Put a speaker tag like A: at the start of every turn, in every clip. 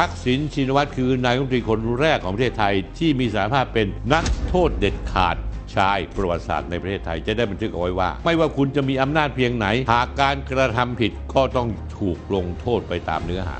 A: ทักษิณชินวัตรคือนายกรัฐมนตรีคนแรกของประเทศไทยที่มีสารภาพเป็นนักโทษเด็ดขาดชายประวัติศาสตร์ในประเทศไทยจะได้บันทึกเอาไว้ว่า ไม่ว่าคุณจะมีอำนาจเพียงไหน หากการกระทำผิดก็ต้องถูกลงโทษไปตามเนื้อหา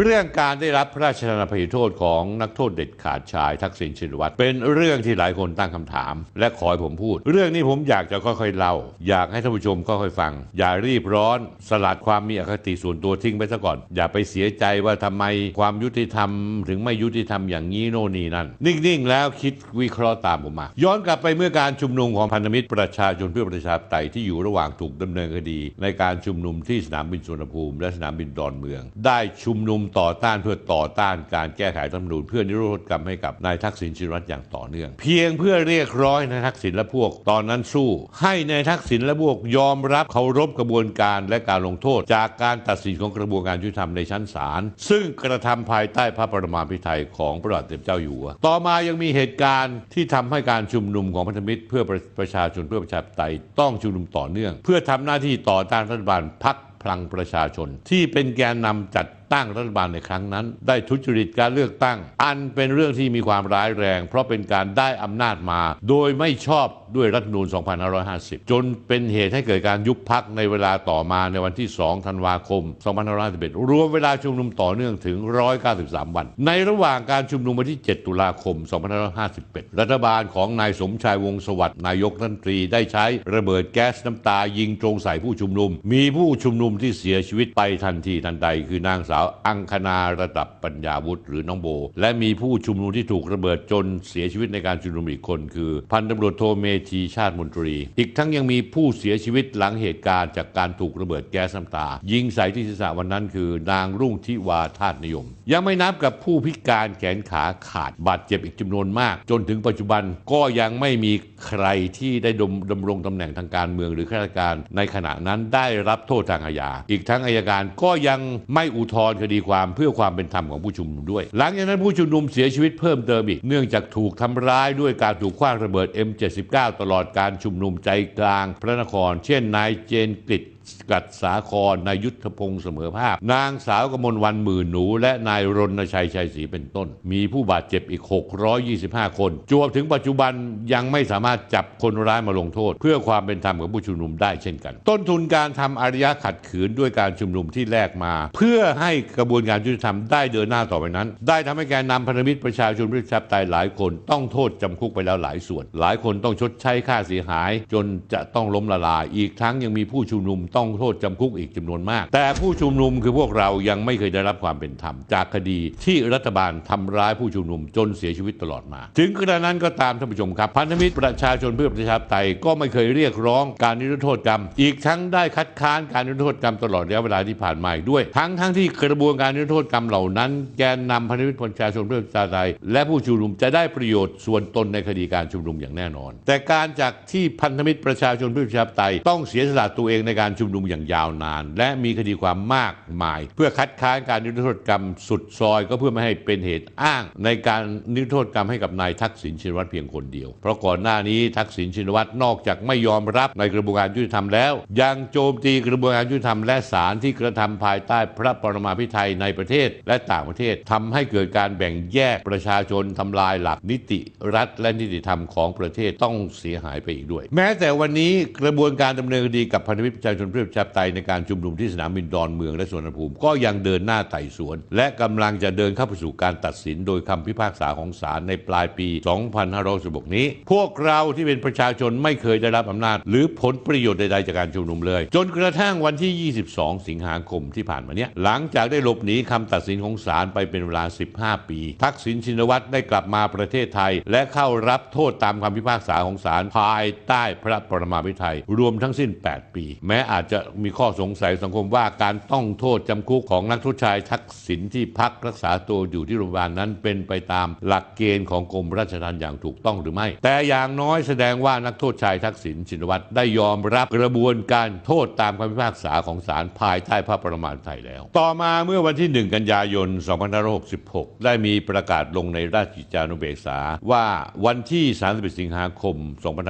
A: เรื่องการได้รับพระราชทานอภัยโทษของนักโทษเด็ดขาดชายทักษิณชินวัตรเป็นเรื่องที่หลายคนตั้งคำถาม และขอให้ผมพูด เรื่องนี้ผมอยากจะค่อยๆเล่า อยากให้ท่านผู้ชมค่อยๆฟัง อย่ารีบร้อน สลัดความมีอคติส่วนตัวทิ้งไปซะก่อน อย่าไปเสียใจว่าทำไมความยุติธรรม ถึงไม่ยุติธรรมอย่างนี้โน่นนี่นั่นนิ่งๆ แล้วคิดวิเคราะห์ตามผมมา ย้อนกลับไปเมื่อการชุมนุมของพันธมิตรประชาชนเพื่อประชาธิปไตยที่อยู่ระหว่างถูกดำเนินคดี ในการชุมนุมที่สนามบินสุวรรณภูมิ และสนามบินดอนเมือง ได้ชุมนุมต่อต้านเพื่อต่อต้านการแก้ไขรัฐมนูญเพื่อนิโรธกรรมให้กับนายทักษิณชินวัตรอย่างต่อเนื่อง เพียงเพื่อเรียกร้องให้นายทักษิณและพวกตอนนั้นสู้ ให้นายทักษิณและพวกยอมรับเคารพกระบวนการและการลงโทษ จากการตัดสินของกระบวนการยุติธรรมในชั้นศาลซึ่งกระทำภายใต้พระประมาภิไธยของพระบาทสมเด็จเจ้าอยู่หัวต่อมายังมีเหตุการณ์ที่ทำให้การชุมนุมของพันธมิตร เพื่อประประชาชนเพื่อประชาธิปไตยต้องชุมนุมต่อเนื่อง เพื่อทำหน้าที่ต่อต้านรัฐบาลพักพลังประชาชน ที่เป็นแกนนำจัด ตั้งรัฐบาลในครั้งนั้น ได้ทุจริตการเลือกตั้ง อันเป็นเรื่องที่มีความร้ายแรง เพราะเป็นการได้อำนาจมา โดยไม่ชอบด้วยรัฐธรรมนูญ2550 จนเป็นเหตุให้เกิดการยุบพักในเวลาต่อมาในวันที่ 2 ธันวาคม 2551 รวมเวลาชุมนุมต่อเนื่องถึง 193 วัน ในระหว่างการชุมนุมวันที่ 7 ตุลาคม 2551 รัฐบาลของนายสมชายวงศ์สวัสดิ์นายกรัฐมนตรีได้ใช้ระเบิดแก๊สน้ำตายิงตรงใส่ผู้ชุมนุม มีผู้ชุมนุมที่เสียชีวิตไปทันทีทันใดคือนางสาวอังคณาระดับปัญญาวุฒิหรือน้องโบ และมีผู้ชุมนุมที่ถูกระเบิดจนเสียชีวิตในการชุมนุมอีกคน คือ พันตำรวจโทเมธีชาติมนตรี อีกทั้งยังมีผู้เสียชีวิตหลังเหตุการณ์จากการถูกระเบิดแก๊สน้ำตา ยิงใส่ที่ศีรษะวันนั้นคือ นางรุ่งทิวาทาสนิยม ยังไม่นับกับผู้พิการแขนขาขาดบาดเจ็บอีกจำนวนมาก จนถึงปัจจุบันก็ยังไม่มีใครที่ได้ดำดำรงตำแหน่งทางการเมืองหรือข้าราชการในขณะนั้นได้รับโทษทางอาญาอีกทั้งอายการก็ยังไม่อุทธรรคดีความเพื่อความเป็นธรรมของผู้ชุมนุมด้วย หลังจากนั้นผู้ชุมนุมเสียชีวิตเพิ่มเติมอีก เนื่องจากถูกทำร้ายด้วยการถูกคว้างระเบิด M79 ตลอดการชุมนุมใจกลาง พระนคร เช่นนายเจนกฤษ กัดสาครนายยุทธพงศ์เสมอภาพ นางสาวกมลวันหมื่นหนู และนายรณชัยชัยศรีเป็นต้น มีผู้บาดเจ็บอีก 625 คนจวบถึงปัจจุบันยังไม่สามารถจับคนร้ายมาลงโทษ เพื่อความเป็นธรรมกับผู้ชุมนุมได้เช่นกัน ต้นทุนการทำอารยะขัดขืนด้วยการชุมนุมที่แลกมา เพื่อให้กระบวนการยุติธรรมได้เดินหน้าต่อไปนั้น ได้ทำให้แกนนำพันธมิตรประชาชนประชาธิปไตยหลายคนต้องโทษจำคุกไปแล้วหลายส่วน หลายคนต้องชดใช้ค่าเสียหาย จนจะต้องล้มละลายอีกทั้งยังมีผู้ชุมนุมต้องโทษจำคุกอีกจำนวนมาก แต่ผู้ชุมนุมคือพวกเรายังไม่เคยได้รับความเป็นธรรม จากคดีที่รัฐบาลทำร้ายผู้ชุมนุมจนเสียชีวิตตลอดมา ถึงกระนั้นก็ตามท่านผู้ชมครับ พันธมิตรประชาชนเพื่อประชาธิปไตยก็ไม่เคยเรียกร้องการนิรโทษกรรม อีกทั้งได้คัดค้านการนิรโทษกรรมตลอดระยะเวลาที่ผ่านมาด้วย ทั้งทั้งที่กระบวนการนิรโทษกรรมเหล่านั้น แกนนำพันธมิตรประชาชนเพื่อประชาธิปไตยและผู้ชุมนุมจะได้ประโยชน์ส่วนตนในคดีการชุมนุมอย่างแน่นอน แต่การจากที่พันธมิตรประชาชนเพื่อประชาธิปไตยต้องเสียสละตัวเองในการชชุมนุมอย่างยาวนาน และมีคดีความมากมาย เพื่อคัดค้านการนิรโทษกรรมสุดซอยก็เพื่อไม่ให้เป็นเหตุอ้าง ในการนิรโทษกรรมให้กับนายทักษิณชินวัตรเพียงคนเดียว เพราะก่อนหน้านี้ทักษิณชินวัตรนอกจากไม่ยอมรับในกระบวนการยุติธรรมแล้ว ยังโจมตีกระบวนการยุติธรรมและศาลที่กระทำภายใต้พระปรมาภิไธยในประเทศและต่างประเทศทำให้เกิดการแบ่งแยกประชาชนทำลายหลักนิติรัฐ และนิติธรรมของประเทศต้องเสียหายไปอีกด้วย แม้แต่วันนี้กระบวนการดำเนินคดีกับพันธมิตรประชาชนประชาธิปไตยในการชุมนุมที่สนามบินดอนเมืองและสวนภูมิ ก็ยังเดินหน้าไต่สวน และกำลังจะเดินเข้าไปสู่การตัดสิน โดยคำพิพากษาของศาลในปลายปี 2516 นี้ พวกเราที่เป็นประชาชนไม่เคยได้รับอำนาจ หรือผลประโยชน์ใดๆจากการชุมนุมเลย จนกระทั่งวันที่ 22 สิงหาคมที่ผ่านมาเนี้ยหลังจากได้หลบหนีคำตัดสินของศาลไปเป็นเวลา 15 ปี ทักษิณชินวัตรได้กลับมาประเทศไทย และเข้ารับโทษตามคำพิพากษาของศาลภายใต้พระปรมาภิไธยรวมทั้งสิ้น 8 ปี แม้อาจจะมีข้อสงสัยสังคมว่าการต้องโทษจำคุกของนักโทษชายทักษิณที่พักรักษาตัวอยู่ที่โรงพยาบาลนั้นเป็นไปตามหลักเกณฑ์ของกรมราชทัณฑ์อย่างถูกต้องหรือไม่ แต่อย่างน้อยแสดงว่านักโทษชายทักษิณชินวัตรได้ยอมรับกระบวนการโทษตามคำพิพากษาของศาลภายใต้พระประมาภิไธยแล้ว ต่อมาเมื่อวันที่ 1 กันยายน 2566 ได้มีประกาศลงในราชกิจจานุเบกษาว่าวันที่ 31 สิงหาคม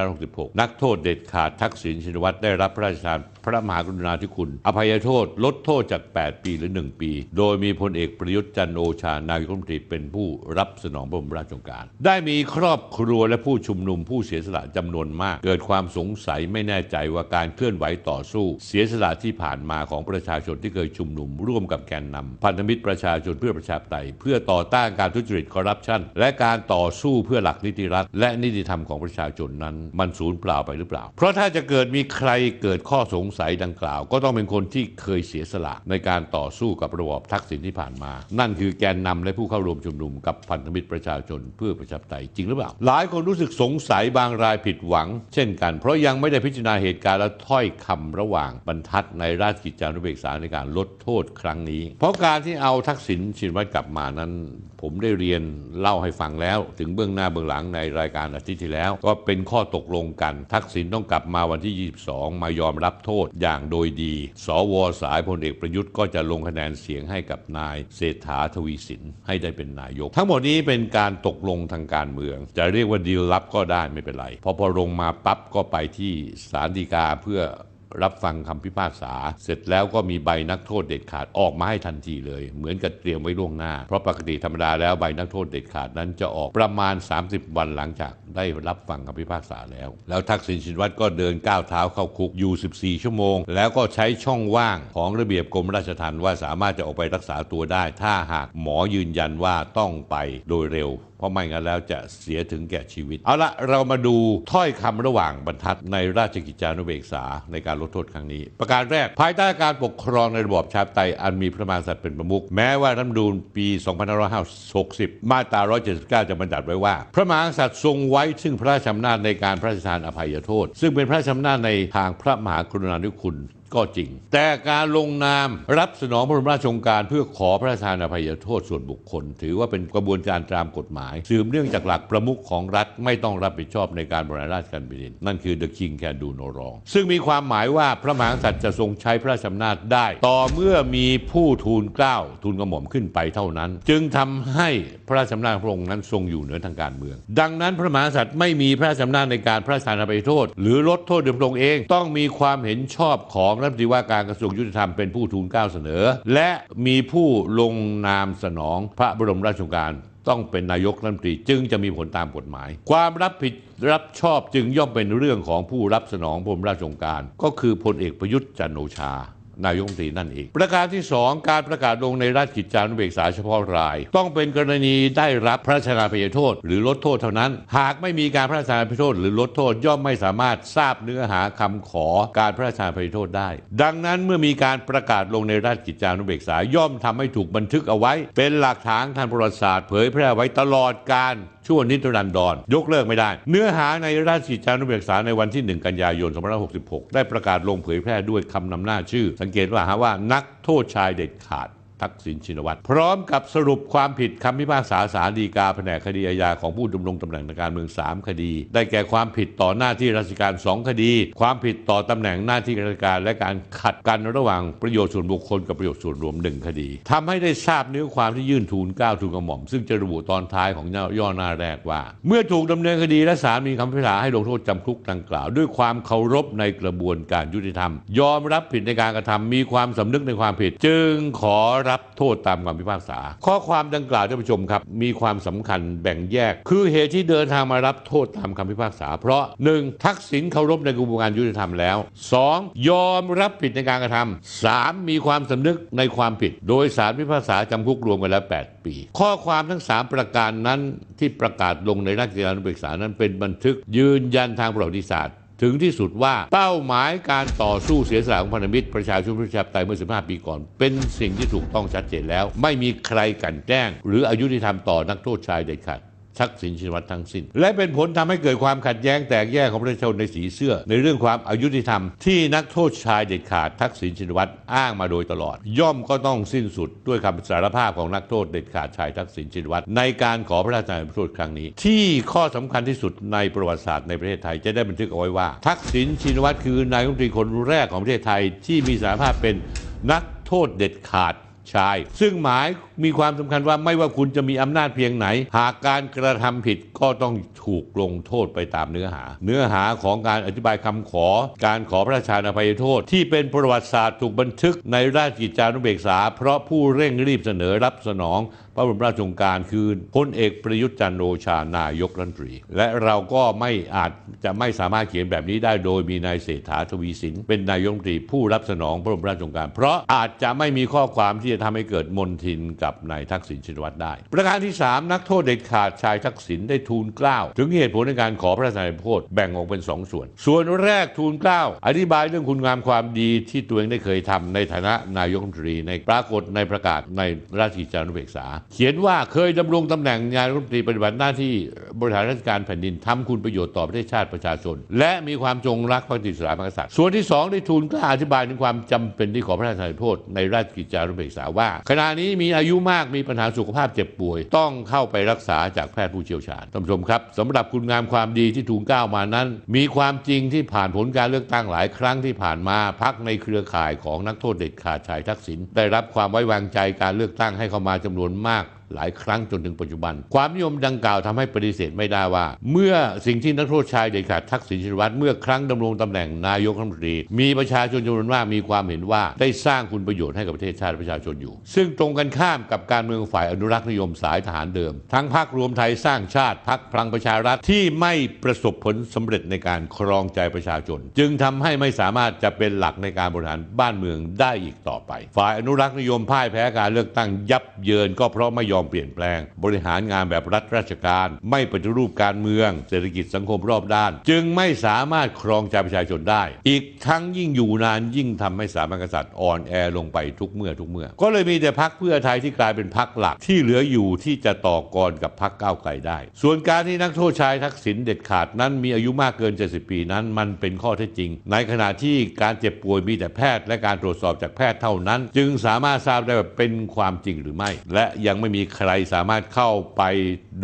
A: 2566 นักโทษเด็ดขาดทักษิณชินวัตรได้รับพระราชทานพระมหากรุณาธิคุณ อภัยโทษลดโทษจาก 8 ปีหรือ 1 ปี โดยมีพลเอกประยุทธ์จันโอชา นายกรัฐมนตรีเป็นผู้รับสนองพระบรมราชโองการ ได้มีครอบครัวและผู้ชุมนุมผู้เสียสละจำนวนมาก เกิดความสงสัยไม่แน่ใจว่าการเคลื่อนไหวต่อสู้ เสียสละที่ผ่านมาของประชาชนที่เคยชุมนุม ร่วมกับแกนนำพันธมิตรประชาชนเพื่อประชาธิปไตยเพื่อต่อต้านการทุจริตคอร์รัปชันและการต่อสู้เพื่อหลักนิติรัฐ และนิติธรรมของประชาชนนั้น มันสูญเปล่าไปหรือเปล่า เพราะถ้าจะเกิดมีใครเกิดข้อสงสัยดังกล่าว ก็ต้องเป็นคนที่เคยเสียสละในการต่อสู้กับระบอบทักษิณที่ผ่านมา นั่นคือแกนนำและผู้เข้าร่วมชุมนุมกับพันธมิตรประชาชนเพื่อประชาธิปไตยจริงหรือเปล่า หลายคนรู้สึกสงสัยบางรายผิดหวัง เช่นกัน เพราะยังไม่ได้พิจารณาเหตุการณ์และถ้อยคำระหว่างบรรทัดในราชกิจจานุเบกษาในการลดโทษครั้งนี้ เพราะการที่เอาทักษิณชินวัตรกลับมานั้น ผมได้เรียนเล่าให้ฟังแล้ว ถึงเบื้องหน้าเบื้องหลังในรายการอาทิตย์ที่แล้ว ก็เป็นข้อตกลงกัน ทักษิณต้องกลับมาวันที่ 22 มายอมรับโทษอย่างโดยดี สวสายพลเอกประยุทธ์ก็จะลงคะแนนเสียงให้กับนายเศรษฐาทวีสินให้ได้เป็นนายก ทั้งหมดนี้เป็นการตกลงทางการเมือง จะเรียกว่าดีลลับก็ได้ไม่เป็นไรพอพอลงมาปั๊บก็ไปที่ศาลฎีกาเพื่อ รับฟังคำพิพากษา เสร็จแล้วก็มีใบนักโทษเด็ดขาดออกมาให้ทันทีเลย เหมือนกับเตรียมไว้ล่วงหน้า เพราะปกติธรรมดาแล้วใบนักโทษเด็ดขาดนั้นจะออกประมาณ 30 วันหลังจากได้รับฟังคำพิพากษาแล้ว แล้วทักษิณชินวัตรก็เดินก้าวเท้าเข้าคุกอยู่ 14 ชั่วโมง แล้วก็ใช้ช่องว่างของระเบียบกรมราชทัณฑ์ว่าสามารถจะออกไปรักษาตัวได้ ถ้าหากหมอยืนยันว่าต้องไปโดยเร็ว เพราะไม่งั้นแล้วจะเสียถึงแก่ชีวิต เอาละเรามาดูถ้อยคำระหว่างบรรทัดในราชกิจจานุเบกษาในการลดโทษครั้งนี้ ประการแรก ภายใต้การปกครองในระบอบชาติไตยอันมีพระมหากษัตริย์เป็นประมุขแม้ว่ารัฐธรรมนูญปี2560 มาตรา 179 จะบัญญัติไว้ว่า พระมหากษัตริย์ทรงไว้ซึ่งพระราชอำนาจในการพระราชทานอภัยโทษ ซึ่งเป็นพระราชอำนาจในทางพระมหากรุณาธิคุณ ก็จริง แต่การลงนามรับสนองพระบรมราชโองการ เพื่อขอพระราชทานอภัยโทษส่วนบุคคล ถือว่าเป็นกระบวนการตามกฎหมาย สืบเนื่องจากหลักประมุขของรัฐไม่ต้องรับผิดชอบในการบริหารราชการแผ่นดิน นั่นคือ the king can do no wrong ซึ่งมีความหมายว่าพระมหากษัตริย์จะทรงใช้พระราชอำนาจได้ ต่อเมื่อมีผู้ทูลเกล้าทูลกระหม่อมขึ้นไปเท่านั้น จึงทำให้พระราชอำนาจพระองค์นั้นทรงอยู่เหนือทางการเมือง ดังนั้นพระมหากษัตริย์ไม่มีพระราชอำนาจในการพระราชทานอภัยโทษ หรือลดโทษโดยพระองค์เองต้องมีความเห็นชอบของรัฐมนตรีว่าการกระทรวงยุติธรรมเป็นผู้ทูลเกล้าเสนอ และมีผู้ลงนามสนองพระบรมราชโองการต้องเป็นนายกรัฐมนตรีจึงจะมีผลตามกฎหมาย ความรับผิดรับชอบจึงย่อมเป็นเรื่องของผู้รับสนองพระบรมราชโองการ ก็คือพลเอกประยุทธ์จันโอชา นายกรัฐมนตรีนั่นเอง ประการที่ 2 การประกาศลงในราชกิจจานุเบกษาเฉพาะราย ต้องเป็นกรณีได้รับพระราชทานอภัยโทษ หรือลดโทษเท่านั้น หากไม่มีการพระราชทานอภัยโทษ หรือลดโทษย่อมไม่สามารถทราบเนื้อหาคำขอการพระราชทานอภัยโทษได้ ดังนั้นเมื่อมีการประกาศลงในราชกิจจานุเบกษาย่อมทำให้ถูกบันทึกเอาไว้ เป็นหลักฐานทางประวัติศาสตร์เผยแพร่ไว้ตลอดการชั่วนิรันดรยกเลิกไม่ได้ เนื้อหาในราชกิจจานุเบกษาในวันที่ 1 กันยายน 2566 ได้ประกาศลงเผยแพร่ด้วยคำนำหน้าชื่อสังเกตว่าหาว่านักโทษชายเด็ดขาด ทักษิณชินวัตร พร้อมกับสรุปความผิดคำพิพากษาศาลฎีกาแผนกคดีอาญาของผู้ดำรงตำแหน่งทางการเมือง 3 คดี ได้แก่ความผิดต่อหน้าที่ราชการ 2 คดี ความผิดต่อตำแหน่งหน้าที่ราชการ และการขัดกันระหว่างประโยชน์ส่วนบุคคลกับประโยชน์ส่วนรวม 1 คดีทำให้ได้ทราบเนื้อความที่ยื่นทูลเก้าทูลกระหม่อม ซึ่งจะระบุตอนท้ายของย่อหน้าแรกว่า เมื่อถูกดำเนินคดีและศาลมีคำพิพากษาให้ลงโทษจำคุกดังกล่าว ด้วยความเคารพในกระบวนการยุติธรรม ยอมรับผิดในการกระทำมีความสำนึกในความผิด จึงขอรับโทษตามคำพิพากษา ข้อความดังกล่าวท่านผู้ชมครับ มีความสำคัญแบ่งแยก คือเหตุที่เดินทางมารับโทษตามคำพิพากษา เพราะ 1. ทักษิณเคารพในกระบวนการยุติธรรมแล้ว 2. ยอมรับผิดในการกระทำ 3. มีความสำนึกในความผิด โดยสารพิพากษาจำคุกรวมกันแล้ว 8 ปี ข้อความทั้ง 3 ประการนั้นที่ประกาศลงในราชกิจจานุเบกษานั้นเป็นบันทึกยืนยันทางประวัติศาสตร์ ถึงที่สุดว่าเป้าหมายการต่อสู้เสียสละของพันธมิตรประชาชนประชาธิปไตยเมื่อ 15 ปีก่อน เป็นสิ่งที่ถูกต้องชัดเจนแล้ว ไม่มีใครกันแกล้ง หรืออายุที่ทำต่อนักโทษชายเด็ดขาด ทักษิณชินวัตรทั้งสิ้น และเป็นผลทำให้เกิดความขัดแย้งแตกแยกของประชาชนในสีเสื้อ ในเรื่องความอายุติธรรม ที่นักโทษชายเด็ดขาดทักษิณชินวัตรอ้างมาโดยตลอด ย่อมก็ต้องสิ้นสุดด้วยคำสารภาพของนักโทษเด็ดขาดชายทักษิณชินวัตรในการขอพระราชทานโทษครั้งนี้ ที่ข้อสำคัญที่สุดในประวัติศาสตร์ในประเทศไทยจะได้บันทึกเอาไว้ว่า ทักษิณชินวัตรคือนายกรัฐมนตรีคนแรกของประเทศไทยที่มีสารภาพเป็นนักโทษเด็ดขาดชาย ซึ่งหมาย มีความสำคัญว่าไม่ว่าคุณจะมีอำนาจเพียงไหน หากการกระทำผิดก็ต้องถูกลงโทษไปตามเนื้อหา เนื้อหาของการอธิบายคำขอ การขอพระราชทานอภัยโทษ ที่เป็นประวัติศาสตร์ถูกบันทึกในราชกิจจานุเบกษา เพราะผู้เร่งรีบเสนอรับสนองพระบรมราชโองการคือพลเอกประยุทธ์จันทร์โอชานายกรัฐมนตรี และเราก็ไม่อาจจะไม่สามารถเขียนแบบนี้ได้โดยมีนายเศรษฐาทวีสิน เป็นนายกรัฐมนตรีผู้รับสนองพระบรมราชโองการ เพราะอาจจะไม่มีข้อความที่จะทำให้เกิดมนทินกักับนายทักษิณชินวัตรได้ ประการที่ 3 นักโทษเด็ดขาดชายทักษิณได้ทูลเกล้าถึงเหตุผลในการขอพระราชทานโทษแบ่งออกเป็น 2 ส่วน ส่วนแรกทูลเกล้าอธิบายเรื่องคุณงามความดีที่ตัวเองได้เคยทำในฐานะนายกรัฐมนตรีในปรากฏในประกาศในราชกิจจานุเบกษา เขียนว่าเคยดำรงตำแหน่งนายกรัฐมนตรีปฏิบัติหน้าที่บริหารราชการแผ่นดินทำคุณประโยชน์ต่อประเทศชาติประชาชน และมีความจงรักภักดีสถาบันกษัตริย์ส่วนที่สองได้ทูลกล้าอธิบายถึงความจำเป็นที่ขอพระราชทานโทษในราชกิจจานุเบกษาว่าขณะนี้มีอายุุมากมีปัญหาสุขภาพเจ็บป่วย ต้องเข้าไปรักษาจากแพทย์ผู้เชี่ยวชาญท่านผู้ชมครับสำหรับคุณงามความดีที่ทูลเกล้ามานั้น มีความจริงที่ผ่านผลการเลือกตั้งหลายครั้งที่ผ่านมาพักในเครือข่ายของนักโทษเด็ดขาดชายทักษิณได้รับความไว้วางใจการเลือกตั้งให้เข้ามาจำนวนมาก หลายครั้งจนถึงปัจจุบัน ความนิยมดังกล่าวทำให้ปฏิเสธไม่ได้ว่า เมื่อสิ่งที่นักโทษชายเด็ดขาดทักษิณชินวัตรเมื่อครั้งดำรงตำแหน่งนายกรัฐมนตรี มีประชาชนจำนวนมากมีความเห็นว่าได้สร้างคุณประโยชน์ให้กับประเทศชาติประชาชนอยู่ ซึ่งตรงกันข้ามกับการเมืองฝ่ายอนุรักษ์นิยมสายทหารเดิม ทั้งพรรครวมไทยสร้างชาติพรรคพลังประชารัฐที่ไม่ประสบผลสำเร็จในการครองใจประชาชน จึงทำให้ไม่สามารถจะเป็นหลักในการบริหารบ้านเมืองได้อีกต่อไป ฝ่ายอนุรักษ์นิยมพ่ายแพ้การเลือกตั้งยับเยินก็เพราะไม่ยอมเปลี่ยนแปลง บริหารงานแบบรัฐราชการ ไม่ปฏิรูปการเมือง เศรษฐกิจสังคมรอบด้าน จึงไม่สามารถครองใจประชาชนได้ อีกทั้งยิ่งอยู่นานยิ่งทำให้สาบันกษัตริย์อ่อนแอลงไปทุกเมื่อทุกเมื่อ ก็เลยมีแต่พักเพื่อไทยที่กลายเป็นพักหลักที่เหลืออยู่ที่จะต่อกรกับพักก้าวไกลได้ ส่วนการที่นักโทษชายทักษิณเด็ดขาดนั้นมีอายุมากเกิน 70 ปีนั้น มันเป็นข้อเท็จจริง ในขณะที่การเจ็บป่วยมีแต่แพทย์ และการตรวจสอบจากแพทย์เท่านั้น จึงสามารถทราบได้ว่าเป็นความจริงหรือไม่ และยังไม่มีใครสามารถเข้าไป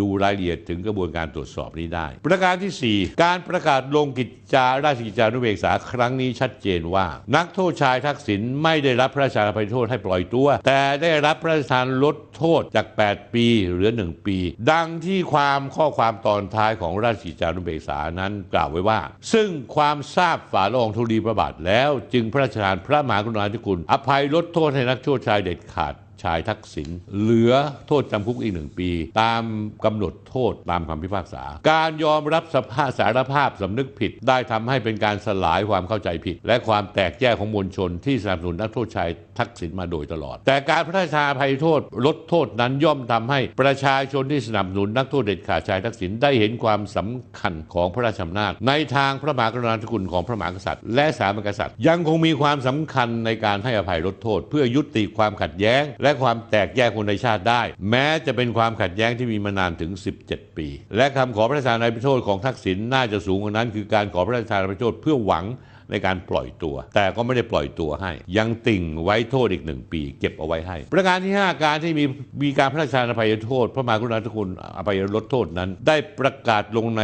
A: ดูรายละเอียดถึงกระบวนการตรวจสอบนี้ได้ ประการที่ 4 การประกาศลงกิจจาราชกิจจานุเบกษาครั้งนี้ชัดเจนว่า นักโทษชายทักษิณไม่ได้รับพระราชทานอภัยโทษให้ปล่อยตัว แต่ได้รับพระราชทานลดโทษจาก 8 ปีเหลือ 1 ปี ดังที่ความข้อความตอนท้ายของราชกิจจานุเบกษานั้นกล่าวไว้ว่า ซึ่งความทราบฝ่าละอองธุลีพระบาทแล้ว จึงพระราชทานพระมหากรุณาธิคุณ อภัยลดโทษให้นักโทษชายเด็ดขาด ชายทักษิณเหลือโทษจำคุกอีกหนึ่งปี ตามกำหนดโทษตามคำพิพากษา การยอมรับสภาพสารภาพสำนึกผิด ได้ทำให้เป็นการสลายความเข้าใจผิด และความแตกแยกของมวลชนที่สนับสนุนนักโทษชาย ทักษิณมาโดยตลอด แต่การพระราชทานอภัยโทษลดโทษนั้นย่อมทำให้ประชาชนที่สนับสนุนนักโทษเด็ดขาดชายทักษิณได้เห็นความสำคัญของพระราชอำนาจ ในทางพระมหากรุณาธิคุณของพระมหากษัตริย์ และสามกษัตริย์ ยังคงมีความสำคัญในการให้อภัยลดโทษ เพื่อยุติความขัดแย้ง และความแตกแยกคนในชาติได้ แม้จะเป็นความขัดแย้งที่มีมานานถึง 17 ปี และคำขอพระราชทานอภัยโทษของทักษิณน่าจะสูงกว่านั้น คือการขอพระราชทานอภัยโทษเพื่อหวัง ในการปล่อยตัว แต่ก็ไม่ได้ปล่อยตัวให้ ยังติ่งไว้โทษอีกหนึ่งปี เก็บเอาไว้ให้ ประการที่ 5 การที่มีมีการพระราชทานอภัยโทษ พระมหากรุณาธิคุณอภัยลดโทษนั้น ได้ประกาศลงใน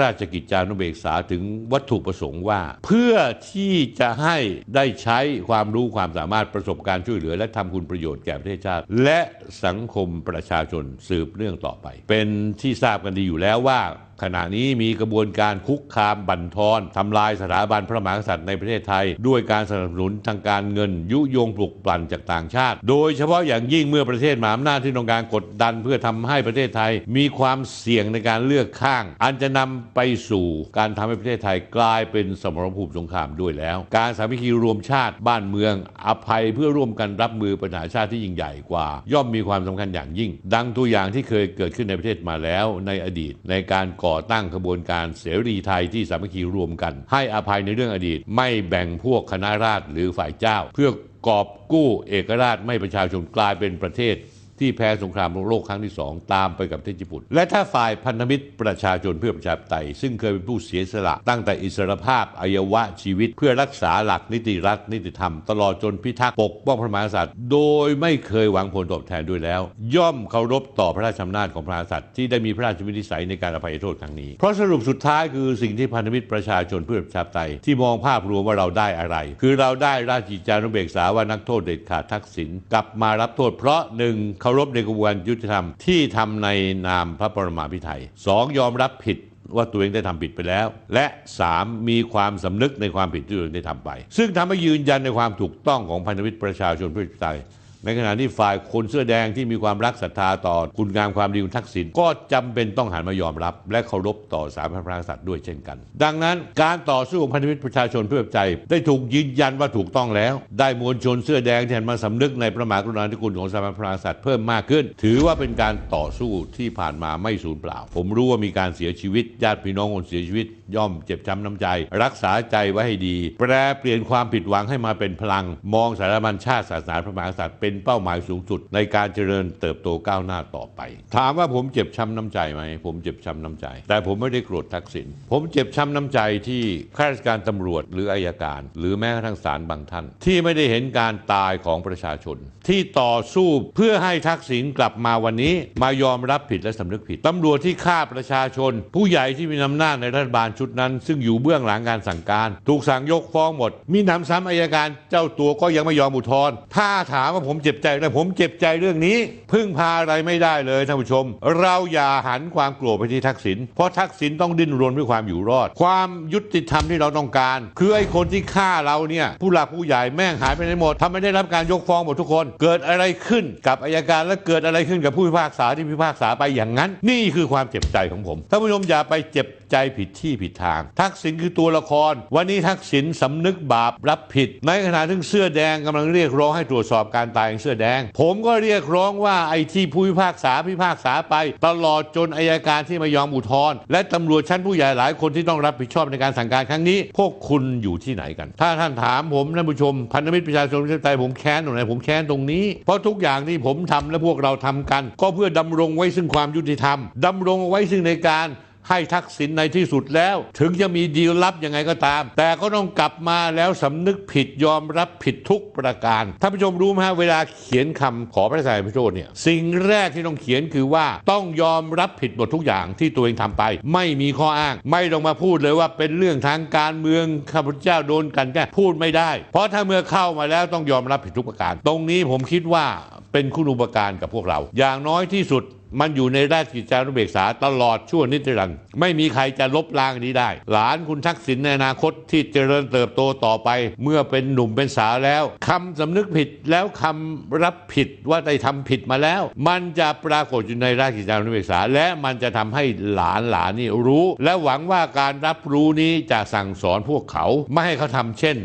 A: ราชกิจจานุเบกษาถึงวัตถุประสงค์ว่า เพื่อที่จะให้ได้ใช้ความรู้ความสามารถประสบการณ์ช่วยเหลือ และทำคุณประโยชน์แก่ประเทศชาติ และสังคมประชาชนสืบเนื่องต่อไป เป็นที่ทราบกันดีอยู่แล้วว่า ขณะนี้มีกระบวนการคุกคามบั่นทอนทำลายสถาบันพระมหากษัตริย์ในประเทศไทย ด้วยการสนับสนุนทางการเงิน ยุยงปลุกปลั่นจากต่างชาติ โดยเฉพาะอย่างยิ่งเมื่อประเทศมหาอำนาจที่ต้องการกดดันเพื่อทำให้ประเทศไทย มีความเสี่ยงในการเลือกข้าง อันจะนำไปสู่การทำให้ประเทศไทยกลายเป็นสมรภูมิสงครามด้วยแล้ว การสามัคคีรวมชาติบ้านเมือง อภัยเพื่อร่วมกันรับมือปัญหาชาติที่ยิ่งใหญ่กว่า ย่อมมีความสำคัญอย่างยิ่ง ดังตัวอย่างที่เคยเกิดขึ้นในประเทศมาแล้วในอดีตในการก่อ่อตั้งขบวนการเสรีไทยที่สามัคคีรวมกัน ให้อภัยในเรื่องอดีต ไม่แบ่งพวกคณะราษฎรหรือฝ่ายเจ้า เพื่อกอบกู้เอกราชไม่ประชาชนกลายเป็นประเทศ ที่แพ้สงครามโลกครั้งที่สองตามไปกับประเทศญี่ปุ่น และถ้าฝ่ายพันธมิตรประชาชนเพื่อประชาธิปไตย ซึ่งเคยเป็นผู้เสียสละ ตั้งแต่อิสรภาพอวัยวะชีวิต เพื่อรักษาหลักนิติรัฐนิติธรรม ตลอดจนพิทักษ์ปกป้องพระมหากษัตริย์ โดยไม่เคยหวังผลตอบแทนด้วยแล้ว ย่อมเคารพต่อพระราชอำนาจของพระมหากษัตริย์ที่ได้มีพระราชวินิจฉัยในการอภัยโทษครั้งนี้เพราะสรุปสุดท้ายคือสิ่งที่พันธมิตรประชาชนเพื่อประชาธิปไตยที่มองภาพรวมว่าเราได้อะไร คือเราได้ราชกิจจานุเบกษาว่านักโทษเด็ดขาดทักษิณกลับมารับโทษเพราะหนึ่งเเคารพในกระบวนการยุติธรรมที่ทำในนามพระปรมาภิไธยสองยอมรับผิดว่าตัวเองได้ทำผิดไปแล้ว และ 3. มีความสำนึกในความผิดที่ตัวเองได้ทำไป ซึ่งทำให้ยืนยันในความถูกต้องของพันธมิตรประชาชนเพื่อประชาธิปไตย ในขณะที่ฝ่ายคนเสื้อแดงที่มีความรักศรัทธาต่อคุณงามความดีของทักษิณก็จำเป็นต้องหันมายอมรับ และเคารพต่อสามพระมหากษัตริย์ด้วยเช่นกัน ดังนั้นการต่อสู้ของพันธมิตรประชาชนเพื่อประชาธิปไตยได้ถูกยืนยันว่าถูกต้องแล้ว ได้มวลชนเสื้อแดงที่หันมาสำนึกในพระมหากรุณาธิคุณของสามพระมหากษัตริย์เพิ่มมากขึ้น ถือว่าเป็นการต่อสู้ที่ผ่านมาไม่สูญเปล่า ผมรู้ว่ามีการเสียชีวิตญาติพี่น้องคนเสียชีวิตย่อมเจ็บช้ำน้ำใจ รักษาใจไว้ให้ดี แปรเปลี่ยนความผิดหวังให้มาเป็นพลัง มองสารบัญชาติศาสนาพระมหากษัตริย์เป็นเป้าหมายสูงสุด ในการเจริญเติบโตก้าวหน้าต่อไป ถามว่าผมเจ็บช้ำน้ำใจไหมผมเจ็บช้ำน้ำใจ แต่ผมไม่ได้โกรธทักษิณผมเจ็บช้ำน้ำใจที่ข้าราชการตำรวจหรืออายการ หรือแม้กระทั่งศาลบางท่าน ที่ไม่ได้เห็นการตายของประชาชน ที่ต่อสู้เพื่อให้ทักษิณกลับมาวันนี้ มายอมรับผิดและสำนึกผิดตำรวจที่ฆ่าประชาชน ผู้ใหญ่ที่มีอำนาจในรัฐบาลชุดนั้น ซึ่งอยู่เบื้องหลังการสั่งการ ถูกสั่งยกฟ้องหมด มีหนำซ้ำอายการเจ้าตัวก็ยังไม่ยอมอุทธรณ์ถ้าถามว่าผมเจ็บใจแต่ผมเจ็บใจเรื่องนี้ พึ่งพาอะไรไม่ได้เลยท่านผู้ชม เราอย่าหันความโกรธไปที่ทักษิณเพราะทักษิณต้องดิ้นรนเพื่อความอยู่รอด ความยุติธรรมที่เราต้องการ คือไอ้คนที่ฆ่าเราเนี่ยผู้หลักผู้ใหญ่แม่งหายไปไหนหมดทำไม่ได้รับการยกฟ้องหมดทุกคน เกิดอะไรขึ้นกับอายการและเกิดอะไรขึ้นกับผู้พิพากษาที่พิพากษาไปอย่างนั้น นี่คือความเจ็บใจของผมท่านผู้ชมอย่าไปเจ็บใจผิดที่ผิดทาง ทักษิณคือตัวละคร วันนี้ทักษิณสำนึกบาปรับผิด ในขณะที่เสื้อแดงกำลังเรียกร้องให้ตรวจสอบการตายของเสื้อแดง ผมก็เรียกร้องว่าไอ้ที่ผู้พิพากษาพิพากษาไป ตลอดจนอายการที่ไม่ยอมอุทธรณ์และตำรวจชั้นผู้ใหญ่หลายคนที่ต้องรับผิดชอบในการสั่งการครั้งนี้ พวกคุณอยู่ที่ไหนกัน ถ้าท่านถามผมท่านผู้ชมพันธมิตรประชาชนประชาธิปไตยผมแค้นตรงไหนผมแค้นตรงนี้ เพราะทุกอย่างที่ผมทำและพวกเราทำกัน ก็เพื่อดำรงไว้ซึ่งความยุติธรรมดำรงไว้ซึ่งในการ ให้ทักษิณในที่สุดแล้ว ถึงจะมีดีลลับยังไงก็ตาม แต่ก็ต้องกลับมาแล้วสำนึกผิดยอมรับผิดทุกประการท่านผู้ชมรู้ไหมฮะเวลาเขียนคำขอพระราชทานอภัยโทษเนี่ยสิ่งแรกที่ต้องเขียนคือว่าต้องยอมรับผิดหมดทุกอย่างที่ตัวเองทำไป ไม่มีข้ออ้าง ไม่ต้องมาพูดเลยว่าเป็นเรื่องทางการเมืองข้าพเจ้าโดนกันแก้พูดไม่ได้ เพราะถ้าเมื่อเข้ามาแล้วต้องยอมรับผิดทุกประการ ตรงนี้ผมคิดว่าเป็นคุณอุปการกับพวกเรา อย่างน้อยที่สุด มันอยู่ในราชกิจจานุเบกษาตลอดชั่วนิรันดร์ไม่มีใครจะลบล้างนี้ได้ หลานคุณทักษิณในอนาคตที่เจริญเติบโตต่อไป เมื่อเป็นหนุ่มเป็นสาวแล้วคำสำนึกผิดแล้วคำรับผิดว่าได้ทำผิดมาแล้ว มันจะปรากฏอยู่ในราชกิจจานุเบกษา และมันจะทำให้หลานหลานนี่รู้ และหวังว่าการรับรู้นี้จะสั่งสอนพวกเขา ไม่ให้เขาทำเช่น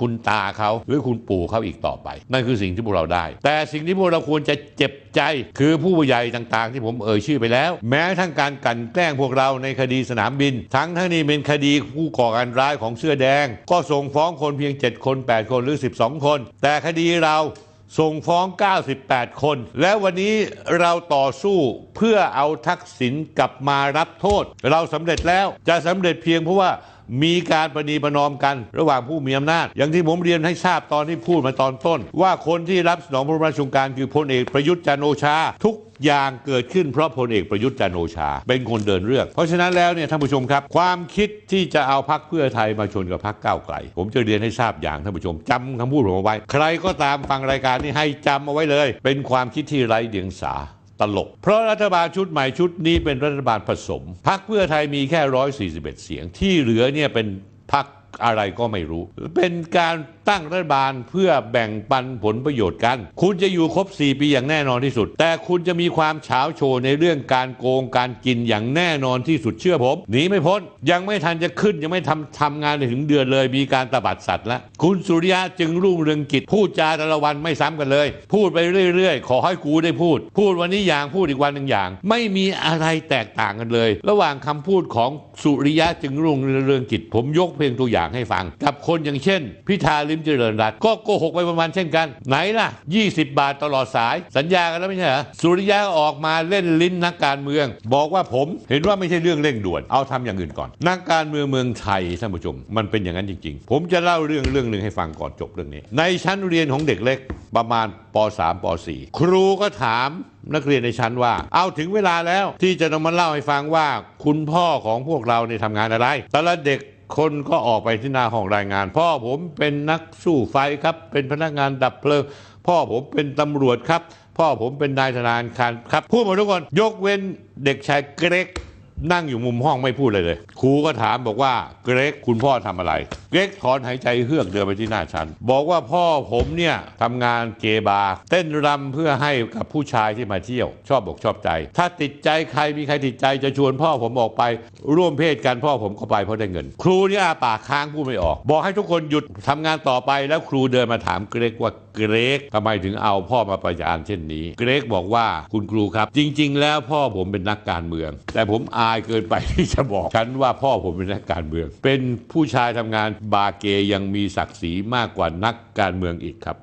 A: คุณตาเขาหรือคุณปู่เขาอีกต่อไป นั่นคือสิ่งที่พวกเราได้ แต่สิ่งที่พวกเราควรจะเจ็บใจ คือผู้ใหญ่ต่างๆ ที่ผมเอ่ยชื่อไปแล้ว แม้ทั้งการกลั่นแกล้งพวกเราในคดีสนามบิน ทั้งทั้งนี้เป็นคดีผู้ก่อการร้ายของเสื้อแดง ก็ส่งฟ้องคนเพียง 7 คน 8 คนหรือ 12 คน แต่คดีเราส่งฟ้อง 98 คน แล้ววันนี้เราต่อสู้เพื่อเอาทักษิณกลับมารับโทษ เราสำเร็จแล้วจะสำเร็จเพียงเพราะว่า มีการประนีประนอมกันระหว่างผู้มีอำนาจ อย่างที่ผมเรียนให้ทราบตอนที่พูดมาตอนต้น ว่าคนที่รับสนองพระราชงการคือพลเอกประยุทธ์จันโอชา ทุกอย่างเกิดขึ้นเพราะพลเอกประยุทธ์จันโอชา เป็นคนเดินเรื่อง เพราะฉะนั้นแล้วเนี่ยท่านผู้ชมครับ ความคิดที่จะเอาพักเพื่อไทยมาชนกับพักก้าวไกล ผมจะเรียนให้ทราบอย่างท่านผู้ชมจำคำพูดผมเอาไว้ ใครก็ตามฟังรายการนี้ให้จำเอาไว้เลย เป็นความคิดที่ไร้เดียงสา ตลก เพราะรัฐบาลชุดใหม่ชุดนี้เป็นรัฐบาลผสมพักเพื่อไทยมีแค่ 141 เสียง ที่เหลือเนี่ยเป็นพักอะไรก็ไม่รู้ เป็นการ ตั้งรัฐบาลเพื่อแบ่งปันผลประโยชน์กัน คุณจะอยู่ครบ 4 ปีอย่างแน่นอนที่สุด แต่คุณจะมีความเฉาโชว์ในเรื่องการโกงการกินอย่างแน่นอนที่สุดเชื่อผมหนีไม่พ้น ยังไม่ทันจะขึ้นยังไม่ทำทำงานถึงเดือนเลย มีการตบัดสัตว์แล้วคุณสุริยะจึงรุ่งเรืองกิจพูดจาแต่ละวันไม่ซ้ำกันเลย พูดไปเรื่อยๆ ขอให้กูได้พูด พูดวันนี้อย่างพูดอีกวันหนึ่งอย่าง ไม่มีอะไรแตกต่างกันเลย ระหว่างคำพูดของสุริยะจึงรุ่งเรืองกิจผมยกเพียงตัวอย่างให้ฟัง กับคนอย่างเช่น พิธาลิมเจริญรัตน์ก็โกหกไปประมาณเช่นกัน ไหนล่ะ 20 บาทตลอดสาย สัญญากันแล้วไม่ใช่เหรอสุริยะออกมาเล่นลิ้นนักการเมือง บอกว่าผมเห็นว่าไม่ใช่เรื่องเร่งด่วนเอาทำอย่างอื่นก่อน นักการเมืองเมืองไทยท่านผู้ชม มันเป็นอย่างนั้นจริง ๆ ผมจะเล่าเรื่องเรื่องหนึ่งให้ฟังก่อนจบเรื่องนี้ ในชั้นเรียนของเด็กเล็กประมาณป .3 ป .4 ครูก็ถามนักเรียนในชั้นว่า เอาถึงเวลาแล้วที่จะต้องมาเล่าให้ฟังว่า คุณพ่อของพวกเราเนี่ยทำงานอะไร แต่ละเด็ก คนก็ออกไปที่หน้าห้องรายงาน พ่อผมเป็นนักสู้ไฟครับ เป็นพนักงานดับเพลิง พ่อผมเป็นตำรวจครับ พ่อผมเป็นนายธนาคารครับ พูดหมดทุกคน ยกเว้นเด็กชายเกรกนั่งอยู่มุมห้องไม่พูดเลยเลยครูก็ถามบอกว่าเกรกคุณพ่อทำอะไร เกรกถอนหายใจเฮือกเดินไปที่หน้าชั้นบอกว่าพ่อผมเนี่ยทำงานเกบาร์เต้นรำเพื่อให้กับผู้ชายที่มาเที่ยว ชอบอกชอบใจ ถ้าติดใจใครมีใครติดใจจะชวนพ่อผมออกไป ร่วมเพศกันพ่อผมก็ไปเพราะได้เงิน ครูเนี่ยปากค้างพูดไม่ออก บอกให้ทุกคนหยุดทำงานต่อไปแล้วครูเดินมาถามเกรกว่าเกรกทำไมถึงเอาพ่อมาประจานเช่นนี้ เกรกบอกว่าคุณครูครับ จริง ๆ แล้วพ่อผมเป็นนักการเมือง แต่ผมอายเกินไปที่จะบอกฉันว่าพ่อผมเป็นนักการเมือง เป็นผู้ชายทำงานบาเกย์ยังมีศักดิ์ศรีมากกว่านักการเมืองอีกครับ